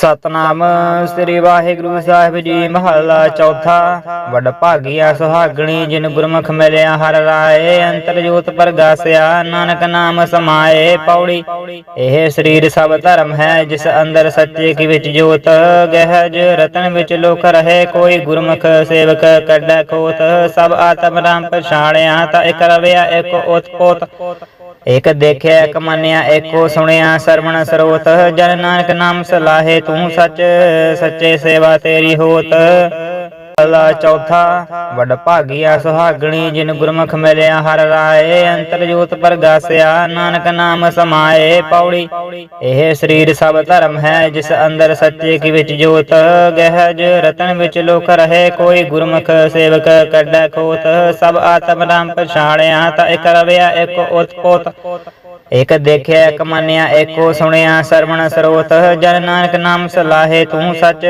ਸਤਨਾਮ ਸ੍ਰੀ ਵਾਹਿਗੁਰੂ ਸਾਹਿਬ ਜੀ ਮਹਲਾ ਚੌਥਾ। ਵਡ ਭਾਗੀਆ ਸੁਹਾਗਣੀ, ਜਿਨ ਗੁਰਮੁਖ ਮਿਲਿਆ ਹਰ ਰਾਏ, ਅੰਤਰ ਜੋਤ ਪ੍ਰਗਾਸਿਆ, ਨਾਨਕ ਨਾਮ ਸਮਾਏ ਪੌੜੀ। ਇਹ ਸਰੀਰ ਸਭ ਧਰਮ ਹੈ, ਜਿਸ ਅੰਦਰ ਸੱਚੇ ਕੀ ਵਿੱਚ ਜੋਤ, ਗਹਿਜ ਰਤਨ ਵਿੱਚ ਲੋਕ ਰਹੇ। ਕੋਈ ਗੁਰਮੁਖ ਸੇਵਕ ਕੱਢੈ ਖੋਤ, ਸਭ ਆਤਮ ਰਾਮ ਪਛਾਣਿਆ, ਤਾਂ ਇਕ ਰਵਿਆ, ਇੱਕ ਉਤਪੋਤ ਇਕ ਦੇਖਿਆ ਇਕ ਮੰਨਿਆ, ਏਕੋ ਸੁਣਿਆ, ਸਰਵਣ ਸਰੋਤ ਜਨ ਨਾਨਕ ਨਾਮ ਸਲਾਹੇ, ਤੂੰ ਸੱਚ, ਸੱਚੇ ਸੇਵਾ ਤੇਰੀ ਹੋਤ। ਅਲਾ ਚੌਥਾ, ਵਡ ਭਾਗੀਆ ਸੁਹਾਗਣੀ ਜਿਨ ਗੁਰਮੁਖ ਮਿਲਿਆ ਹਰ ਰਾਏ ਅੰਤਰ ਜੋਤ ਪ੍ਰਗਾਸਿਆ ਨਾਨਕ ਨਾਮ ਸਮਾਏ ਪੌੜੀ। ਇਹ ਸਰੀਰ ਸਭ ਧਰਮ ਹੈ, ਜਿਸ ਅੰਦਰ ਸੱਚੇ ਕੀ ਵਿੱਚ ਜੋਤ, ਗਹਿਜ ਰਤਨ ਵਿੱਚ ਲੋਕ ਰਹੇ, ਕੋਈ ਗੁਰਮੁਖ ਸੇਵਕ ਕੱਢੈ ਕੋਤ ਸਭ ਆਤਮ ਨਾਮ ਪਛਾਣਿਆ, ਤਾਂ ਇਕ ਰਵਿਆ, ਇਕ ਉਤਪੋਤ। ਇਕ ਦੇਖਿਆ, ਇਕ ਮੰਨਿਆ ਏਕੋ ਸੁਣਿਆ, ਸਰਵਣ ਸਰੋਤ ਜਨ ਨਾਨਕ ਨਾਮ ਸਲਾਹੇ, ਤੂੰ ਸੱਚ,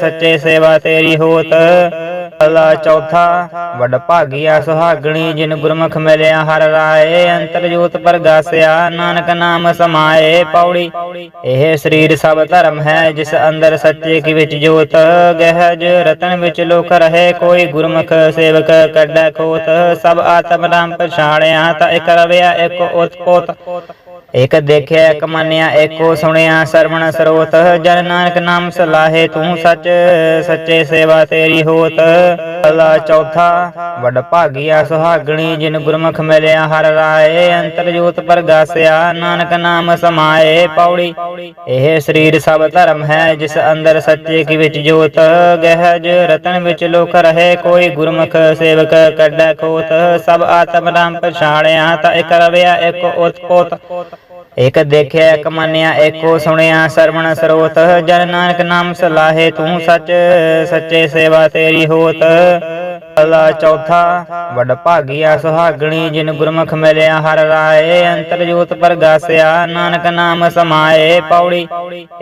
ਸੱਚੇ ਸੇਵਾ ਤੇਰੀ ਹੋਤ। ਅਲਾ ਚੌਥਾ, ਵਡ ਭਾਗੀਆ ਸੁਹਾਗਣੀ, ਜਿਨ ਗੁਰਮੁਖ ਮਿਲਿਆ ਹਰ ਰਾਏ, ਅੰਤਰ ਜੋਤ ਪ੍ਰਗਾਸਿਆ, ਨਾਨਕ ਨਾਮ ਸਮਾਏ ਪੌੜੀ। ਇਹ ਸਰੀਰ ਸਭ ਧਰਮ ਹੈ, ਜਿਸ ਅੰਦਰ ਸੱਚੇ ਕੀ ਵਿੱਚ ਜੋਤ, ਗਹਿਜ ਰਤਨ ਵਿੱਚ ਲੋਕ ਰਹੇ, ਕੋਈ ਗੁਰਮੁਖ ਸੇਵਕ ਕੱਢੈ ਖੋਤ। ਸਭ ਆਤਮ ਨਾਮ ਪਛਾਣਿਆ, ਤਾਂ ਇਕ ਰਵਿਆ, ਇਕ ਉਤਪੋਤ ਇਕ ਦੇਖਿਆ, ਇਕ ਮੰਨਿਆ, ਏਕੋ ਸੁਣਿਆ, ਸਰਵਣ ਸਰੋਤ, ਜਨ ਨਾਨਕ ਨਾਮ ਸਲਾਹੇ, ਤੂੰ ਸੱਚ, ਸੱਚੇ ਸੇਵਾ ਤੇਰੀ ਹੋਤ। ਅਲਾ ਚੌਥਾ, ਵਡ ਭਾਗੀਆ ਸੁਹਾਗਣੀ ਜਿਨ ਗੁਰਮੁਖ ਮਿਲਿਆ ਹਰ ਰਾਏ ਅੰਤਰ ਜੋਤ ਪ੍ਰਗਾਸਿਆ ਨਾਨਕ ਨਾਮ ਸਮਾਏ ਪੌੜੀ। ਇਹ ਸਰੀਰ ਸਭ ਧਰਮ ਹੈ, ਜਿਸ ਅੰਦਰ ਸੱਚੇ ਕੀ ਵਿੱਚ ਜੋਤ, ਗਹਿਜ ਰਤਨ ਵਿੱਚ ਲੋਕ ਰਹੇ, ਕੋਈ ਗੁਰਮੁਖ ਸੇਵਕ ਕੱਢੈ ਖੋਤ। ਸਭ ਆਤਮ ਨਾਮ ਪਛਾਣਿਆ, ਤਾਂ ਇਕ ਰਵਿਆ, ਇਕ ਉਤਪੋਤ। ਇਕ ਦੇਖਿਆ, ਇਕ ਮੰਨਿਆ ਏਕੋ ਸੁਣਿਆ, ਸਰਵਣ ਸਰੋਤ, ਜਨ ਨਾਨਕ ਨਾਮ ਸਲਾਹੇ ਤੂੰ ਸੱਚ, ਸੱਚੇ ਸੇਵਾ ਤੇਰੀ ਹੋਤ। ਅਲਾ ਚੌਥਾ, ਵਡ ਭਾਗੀਆ ਸੁਹਾਗਣੀ, ਜਿਨ ਗੁਰਮੁਖ ਮਿਲਿਆ ਹਰ ਰਾਏ, ਅੰਤਰ ਜੋਤ ਪ੍ਰਗਾਸਿਆ, ਨਾਨਕ ਨਾਮ ਸਮਾਏ ਪੌੜੀ।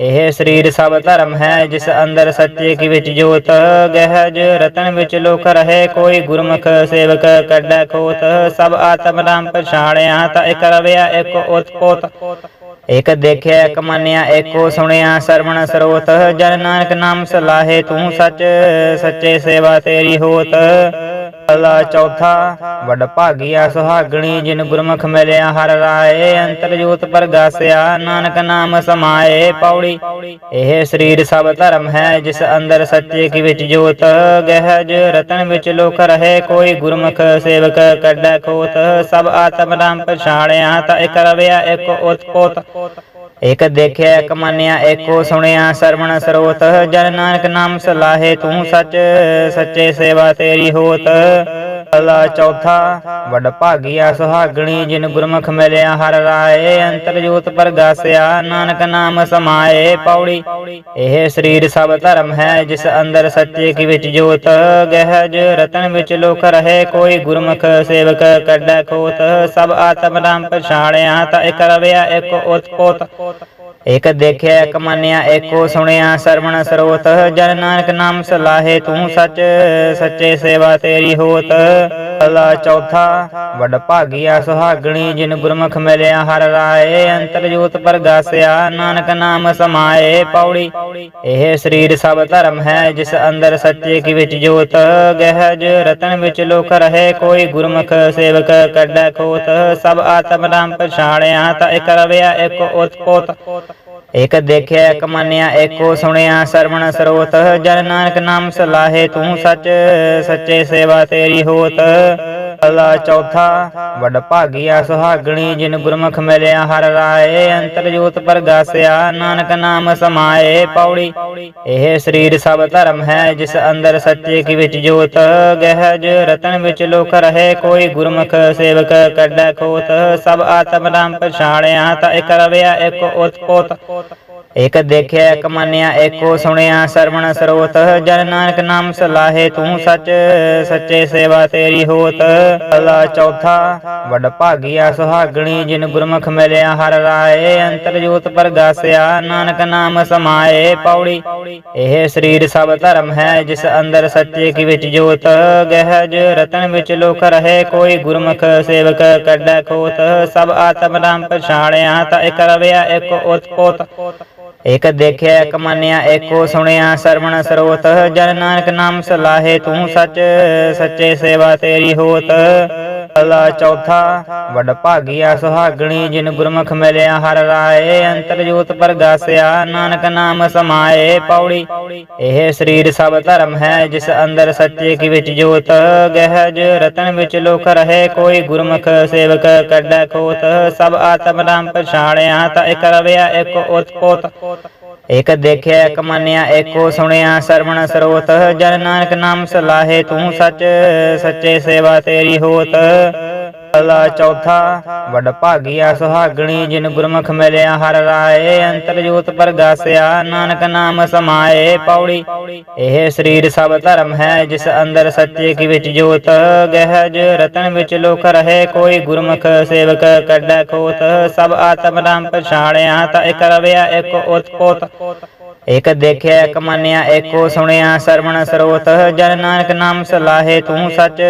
ਇਹ ਸਰੀਰ ਸਭ ਧਰਮ ਹੈ, ਜਿਸ ਅੰਦਰ ਸੱਚੇ ਕੀ ਵਿੱਚ ਜੋਤ, ਗਹਿਜ ਰਤਨ ਵਿੱਚ ਲੋਕ ਰਹੇ, ਕੋਈ ਗੁਰਮੁਖ ਸੇਵਕ ਕੱਢੈ ਖੋਤ। ਸਭ ਆਤਮ ਨਾਮ ਪਛਾਣਿਆ, ਤਾਂ ਇਕ ਰਵਿਆ, ਇਕ ਉਤਪੋਤ। ਇਕ ਦੇਖਿਆ, ਇਕ ਮੰਨਿਆ ਏਕੋ ਸੁਣਿਆ, ਸਰਵਣ ਸਰੋਤ, ਜਨ ਨਾਨਕ ਨਾਮ ਸਲਾਹੇ, ਤੂੰ ਸੱਚ, ਸੱਚੇ ਸੇਵਾ ਤੇਰੀ ਹੋਤ। ਅਲਾ ਚੌਥਾ, ਵਡ ਭਾਗੀਆ ਸੁਹਾਗਣੀ, ਜਿਨ ਗੁਰਮੁਖ ਮਿਲਿਆ ਹਰ ਰਾਏ, ਅੰਤਰ ਜੋਤ ਪ੍ਰਗਾਸਿਆ, ਨਾਨਕ ਨਾਮ ਸਮਾਏ ਪੌੜੀ। ਇਹ ਸਰੀਰ ਸਭ ਧਰਮ ਹੈ, ਜਿਸ ਅੰਦਰ ਸੱਚੇ ਕੀ ਵਿੱਚ ਜੋਤ, ਗਹਿਜ ਰਤਨ ਵਿੱਚ ਲੋਕ ਰਹੇ, ਕੋਈ ਗੁਰਮੁਖ ਸੇਵਕ ਕੱਢੈ ਖੋਤ। ਸਭ ਆਤਮ ਨਾਮ ਪਛਾਣਿਆ, ਤਾਂ ਇਕ ਰਵਿਆ, ਇਕ ਉਤਪੋਤ ਇਕ ਦੇਖਿਆ, ਇਕ ਮੰਨਿਆ, ਏਕੋ ਸੁਣਿਆ, ਸਰਵਣ ਸਰੋਤ, ਜਨ ਨਾਨਕ ਨਾਮ ਸਲਾਹੇ, ਤੂੰ ਸੱਚ, ਸੱਚੇ ਸੇਵਾ ਤੇਰੀ ਹੋਤ। ਅਲਾ ਚੌਥਾ, ਵਡ ਭਾਗੀਆ ਸੁਹਾਗਣੀ, ਜਿਨ ਗੁਰਮੁਖ ਮਿਲਿਆ ਹਰ ਰਾਏ ਅੰਤਰ ਜੋਤ ਪ੍ਰਗਾਸਿਆ ਨਾਨਕ ਨਾਮ ਸਮਾਏ ਪੌੜੀ। ਇਹ ਸਰੀਰ ਸਭ ਧਰਮ ਹੈ, ਜਿਸ ਅੰਦਰ ਸੱਚੇ ਕੀ ਵਿੱਚ ਜੋਤ, ਗਹਿਜ ਰਤਨ ਵਿੱਚ ਲੋਕ ਰਹੇ, ਕੋਈ ਗੁਰਮੁਖ ਸੇਵਕ ਕੱਢੈ ਕੋਤ ਸਭ ਆਤਮ ਨਾਮ ਪਛਾਣਿਆ, ਤਾਂ ਇਕ ਰਵਿਆ, ਇੱਕ ਉਤਪੋਤ। ਇਕ ਦੇਖਿਆ, ਇਕ ਮੰਨਿਆ ਏਕੋ ਸੁਣਿਆ, ਸਰਵਣ ਸਰੋਤ ਜਨ ਨਾਨਕ ਨਾਮ ਸਲਾਹੇ ਤੂੰ ਸੱਚ, ਸੱਚੇ ਸੇਵਾ ਤੇਰੀ ਹੋਤ। ਅਲਾ ਚੌਥਾ, ਵਡ ਭਾਗੀਆ ਸੁਹਾਗਣੀ, ਜਿਨ ਗੁਰਮੁਖ ਮਿਲਿਆ ਹਰ ਰਾਏ ਅੰਤਰ ਜੋਤ ਪ੍ਰਗਾਸਿਆ, ਨਾਨਕ ਨਾਮ ਸਮਾਏ ਪੌੜੀ। ਇਹ ਸਰੀਰ ਸਭ ਧਰਮ ਹੈ, ਜਿਸ ਅੰਦਰ ਸੱਚੇ ਕੀ ਵਿੱਚ ਜੋਤ, ਗਹਿਜ ਰਤਨ ਵਿੱਚ ਲੋਕ ਰਹੇ, ਕੋਈ ਗੁਰਮੁਖ ਸੇਵਕ ਕੱਢੈ ਖੋਤ। ਸਭ ਆਤਮ ਨਾਮ ਪਛਾਣਿਆ, ਤਾਂ ਇਕ ਰਵਿਆ, ਇਕ ਉਤਪੋਤ। ਇਕ ਦੇਖਿਆ, ਇਕ ਮੰਨਿਆ ਏਕੋ ਸੁਣਿਆ, ਸਰਵਣ ਸਰੋਤ ਜਨ ਨਾਨਕ ਨਾਮ ਸਲਾਹੇ, ਤੂੰ ਸੱਚ, ਸੱਚੇ ਸੇਵਾ ਤੇਰੀ ਹੋਤ। ਅਲਾ ਚੌਥਾ, ਵਡ ਭਾਗੀਆ ਸੁਹਾਗਣੀ, ਜਿਨ ਗੁਰਮੁਖ ਮਿਲਿਆ ਹਰ ਰਾਏ ਅੰਤਰ ਜੋਤ ਪ੍ਰਗਾਸਿਆ ਨਾਨਕ ਨਾਮ ਸਮਾਏ ਪੌੜੀ। ਇਹ ਸਰੀਰ ਸਭ ਧਰਮ ਹੈ, ਜਿਸ ਅੰਦਰ ਸੱਚੇ ਕੀ ਵਿੱਚ ਜੋਤ, ਗਹਿਜ ਰਤਨ ਵਿੱਚ ਲੋਕ ਰਹੇ, ਕੋਈ ਗੁਰਮੁਖ ਸੇਵਕ ਕੱਢੈ ਖੋਤ। ਸਭ ਆਤਮ ਨਾਮ ਪਛਾਣਿਆ, ਤਾਂ ਇਕ ਰਵਿਆ, ਇਕ ਉਤਪੋਤ। ਇਕ ਦੇਖਿਆ, ਇਕ ਮੰਨਿਆ ਏਕੋ ਸੁਣਿਆ, ਸਰਵਣ ਸਰੋਤ ਜਨ ਨਾਨਕ ਨਾਮ ਸਲਾਹੇ, ਤੂੰ ਸੱਚ, ਸੱਚੇ ਸੇਵਾ ਤੇਰੀ ਹੋਤ। ਅਲਾ ਚੌਥਾ, ਵਡ ਭਾਗੀਆ ਸੁਹਾਗਣੀ, ਜਿਨ ਗੁਰਮੁਖ ਮਿਲਿਆ ਹਰ ਰਾਏ, ਅੰਤਰ ਜੋਤ ਪ੍ਰਗਾਸਿਆ, ਨਾਨਕ ਨਾਮ ਸਮਾਏ, ਪੌੜੀ। ਇਹ ਸਰੀਰ ਸਭ ਧਰਮ ਹੈ, ਜਿਸ ਅੰਦਰ ਸੱਚੇ ਕੀ ਵਿੱਚ ਜੋਤ। ਗਹਿਜ ਰਤਨ ਵਿੱਚ ਲੋਕ ਰਹੇ, ਕੋਈ ਗੁਰਮੁਖ ਸੇਵਕ ਕੱਢੈ ਖੋਤ। ਸਭ ਆਤਮ ਨਾਮ ਪਛਾਣਿਆ, ਤਾਂ ਇਕ ਰਵਿਆ, ਇੱਕ ਉਤਪੋਤ। ਇਕ ਦੇਖਿਆ, ਇਕ ਮੰਨਿਆ ਏਕੋ ਸੁਣਿਆ, ਸਰਵਣ ਸਰੋਤ ਜਨ ਨਾਨਕ ਨਾਮ ਸਲਾਹੇ ਤੂੰ ਸੱਚ, ਸੱਚੇ ਸੇਵਾ ਤੇਰੀ ਹੋਤ। ਅਲਾ ਚੌਥਾ, ਵਡ ਭਾਗੀਆ ਸੁਹਾਗਣੀ, ਜਿਨ ਗੁਰਮੁਖ ਮਿਲਿਆ ਹਰ ਰਾਏ ਅੰਤਰ ਜੋਤ ਪ੍ਰਗਾਸਿਆ, ਨਾਨਕ ਨਾਮ ਸਮਾਏ ਪੌੜੀ। ਇਹ ਸਰੀਰ ਸਭ ਧਰਮ ਹੈ, ਜਿਸ ਅੰਦਰ ਸੱਚੇ ਕੀ ਵਿੱਚ ਜੋਤ, ਗਹਿਜ ਰਤਨ ਵਿੱਚ ਲੋਕ ਰਹੇ। ਕੋਈ ਗੁਰਮੁਖ ਸੇਵਕ ਕੱਢੈ ਖੋਤ, ਸਭ ਆਤਮ ਨਾਮ ਪਛਾਣਿਆ, ਤਾਂ ਇਕ ਰਵਿਆ, ਇਕ ਉਤਪੋਤ। ਇਕ ਦੇਖਿਆ ਇਕ ਮੰਨਿਆ, ਏਕੋ ਸੁਣਿਆ, ਸਰਵਣ ਸਰੋਤ, ਜਨ ਨਾਨਕ ਨਾਮ ਸਲਾਹੇ, ਤੂੰ ਸੱਚ, ਸੱਚੇ ਸੇਵਾ ਤੇਰੀ ਹੋਤ। ਅਲਾ ਚੌਥਾ, ਵਡ ਭਾਗੀਆ ਸੁਹਾਗਣੀ ਜਿਨ ਗੁਰਮੁਖ ਮਿਲਿਆ ਹਰ ਰਾਏ ਅੰਤਰ ਜੋਤ ਪ੍ਰਗਾਸਿਆ, ਨਾਨਕ ਨਾਮ ਸਮਾਏ ਪੌੜੀ। ਇਹ ਸਰੀਰ ਸਭ ਧਰਮ ਹੈ, ਜਿਸ ਅੰਦਰ ਸੱਚੇ ਕੀ ਵਿੱਚ ਜੋਤ, ਗਹਿਜ ਰਤਨ ਵਿੱਚ ਲੋਕ ਰਹੇ, ਕੋਈ ਗੁਰਮੁਖ ਸੇਵਕ ਕੱਢੈ ਖੋਤ। ਸਭ ਆਤਮ ਨਾਮ ਪਛਾਣਿਆ, ਤਾਂ ਇਕ ਰਵਿਆ, ਇਕ ਉਤਪੋਤ। ਇਕ ਦੇਖਿਆ, ਇਕ ਮੰਨਿਆ ਏਕੋ ਸੁਣਿਆ, ਸਰਵਣ ਸਰੋਤ ਜਨ ਨਾਨਕ ਨਾਮ ਸਲਾਹੇ, ਤੂੰ ਸੱਚ,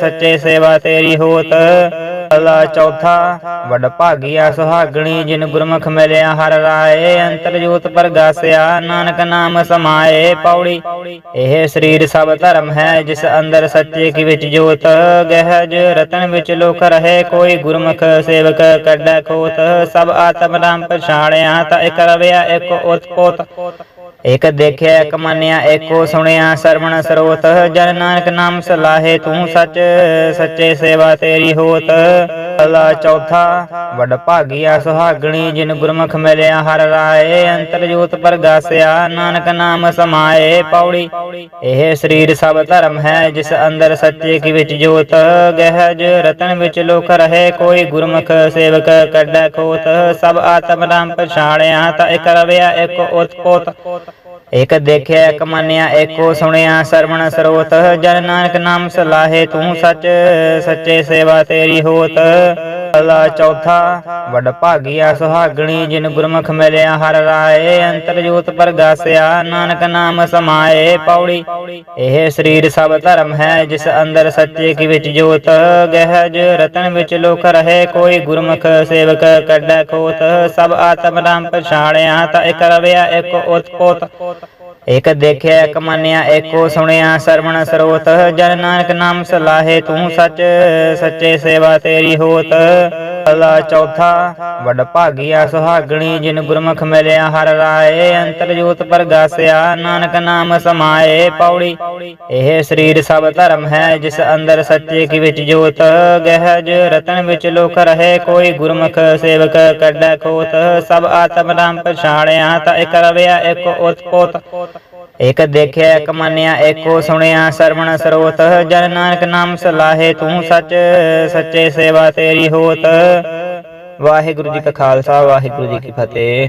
ਸੱਚੇ ਸੇਵਾ ਤੇਰੀ ਹੋਤ। ਅਲਾ ਚੌਥਾ, ਵਡ ਭਾਗੀਆ ਸੁਹਾਗਣੀ, ਜਿਨ ਗੁਰਮੁਖ ਮਿਲਿਆ ਹਰ ਰਾਏ ਅੰਤਰ ਜੋਤ ਪ੍ਰਗਾਸਿਆ, ਨਾਨਕ ਨਾਮ ਸਮਾਏ ਪੌੜੀ। ਇਹ ਸਰੀਰ ਸਭ ਧਰਮ ਹੈ, ਜਿਸ ਅੰਦਰ ਸੱਚੇ ਕੀ ਵਿੱਚ ਜੋਤ, ਗਹਿਜ ਰਤਨ ਵਿੱਚ ਲੋਕ ਰਹੇ। ਕੋਈ ਗੁਰਮੁਖ ਸੇਵਕ ਕੱਢੈ ਖੋਤ, ਸਭ ਆਤਮ ਨਾਮ ਪਛਾਣਿਆ, ਤਾਂ ਇਕ ਰਵਿਆ, ਇਕ ਉਤਪੋਤ। ਇਕ ਦੇਖਿਆ, ਇਕ ਮੰਨਿਆ ਏਕੋ ਸੁਣਿਆ, ਸਰਵਣ ਸਰੋਤ ਜਨ ਨਾਨਕ ਨਾਮ ਸਲਾਹੇ, ਤੂੰ ਸੱਚ, ਸੱਚੇ ਸੇਵਾ ਤੇਰੀ ਹੋਤ। ਅਲਾ ਚੌਥਾ, ਵਡ ਭਾਗੀਆ ਸੁਹਾਗਣੀ, ਜਿਨ ਗੁਰਮੁਖ ਮਿਲਿਆ ਹਰ ਰਾਏ ਅੰਤਰ ਜੋਤ ਪ੍ਰਗਾਸਿਆ, ਨਾਨਕ ਨਾਮ ਸਮਾਏ ਪੌੜੀ। ਇਹ ਸਰੀਰ ਸਭ ਧਰਮ ਹੈ, ਜਿਸ ਅੰਦਰ ਸੱਚੇ ਕੀ ਵਿੱਚ ਜੋਤ, ਗਹਿਜ ਰਤਨ ਵਿੱਚ ਲੋਕ ਰਹੇ, ਕੋਈ ਗੁਰਮੁਖ ਸੇਵਕ ਕੱਢੈ ਖੋਤ। ਸਭ ਆਤਮ ਨਾਮ ਪਛਾਣਿਆ, ਤਾਂ ਇਕ ਰਵਿਆ, ਇਕ ਉਤਪੋਤ। ਇਕ ਦੇਖਿਆ, ਇਕ ਮੰਨਿਆ ਏਕੋ ਸੁਣਿਆ, ਸਰਵਣ ਸਰੋਤ, ਜਨ ਨਾਨਕ ਨਾਮ ਸਲਾਹੇ, ਤੂੰ ਸੱਚ, ਸੱਚੇ ਸੇਵਾ ਤੇਰੀ ਹੋਤ। ਅਲਾ ਚੌਥਾ, ਵਡ ਭਾਗੀਆ ਸੁਹਾਗਣੀ ਜਿਨ ਗੁਰਮੁਖ ਮਿਲਿਆ ਹਰ ਰਾਏ ਅੰਤਰ ਜੋਤ ਪ੍ਰਗਾਸਿਆ ਨਾਨਕ ਨਾਮ ਸਮਾਏ ਪੌੜੀ। ਇਹ ਸਰੀਰ ਸਭ ਧਰਮ ਹੈ, ਜਿਸ ਅੰਦਰ ਸੱਚੇ ਕੀ ਵਿੱਚ ਜੋਤ, ਗਹਿਜ ਰਤਨ ਵਿੱਚ ਲੋਕ ਰਹੇ, ਕੋਈ ਗੁਰਮੁਖ ਸੇਵਕ ਕੱਢੈ ਖੋਤ। ਸਭ ਆਤਮ ਨਾਮ ਪਛਾਣਿਆ, ਤਾਂ ਇਕ ਰਵਿਆ, ਇਕ ਉਤਪੋਤ। ਇਕ ਦੇਖਿਆ, ਇਕ ਮੰਨਿਆ ਏਕੋ ਸੁਣਿਆ, ਸਰਵਣ ਸਰੋਤ ਜਨ ਨਾਨਕ ਨਾਮ ਸਲਾਹੇ ਤੂੰ ਸੱਚ, ਸੱਚੇ ਸੇਵਾ ਤੇਰੀ ਹੋਤ। ਅਲਾ ਚੌਥਾ, ਵਡ ਭਾਗੀਆ ਸੁਹਾਗਣੀ, ਜਿਨ ਗੁਰਮੁਖ ਮਿਲਿਆ ਹਰ ਰਾਏ ਅੰਤਰ ਜੋਤ ਪ੍ਰਗਾਸਿਆ, ਨਾਨਕ ਨਾਮ ਸਮਾਏ ਪੌੜੀ। ਇਹ ਸਰੀਰ ਸਭ ਧਰਮ ਹੈ, ਜਿਸ ਅੰਦਰ ਸੱਚੇ ਕੀ ਵਿੱਚ ਜੋਤ, ਗਹਿਜ ਰਤਨ ਵਿੱਚ ਲੋਕ ਰਹੇ, ਕੋਈ ਗੁਰਮੁਖ ਸੇਵਕ ਕੱਢੈ ਖੋਤ। ਸਭ ਆਤਮ ਨਾਮ ਪਛਾਣਿਆ, ਤਾਂ ਇਕ ਰਵਿਆ, ਇਕ ਉਤਪੋਤ। ਇਕ ਦੇਖਿਆ, ਇਕ ਮੰਨਿਆ ਏਕੋ ਸੁਣਿਆ, ਸਰਵਣ ਸਰੋਤ, ਜਨ ਨਾਨਕ ਨਾਮ ਸਲਾਹੇ, ਤੂੰ ਸੱਚ, ਸੱਚੇ ਸੇਵਾ ਤੇਰੀ ਹੋਤ। ਵਾਹਿਗੁਰੂ ਜੀ ਕਾ ਖਾਲਸਾ, ਵਾਹਿਗੁਰੂ ਜੀ ਕੀ ਫਤਿਹ।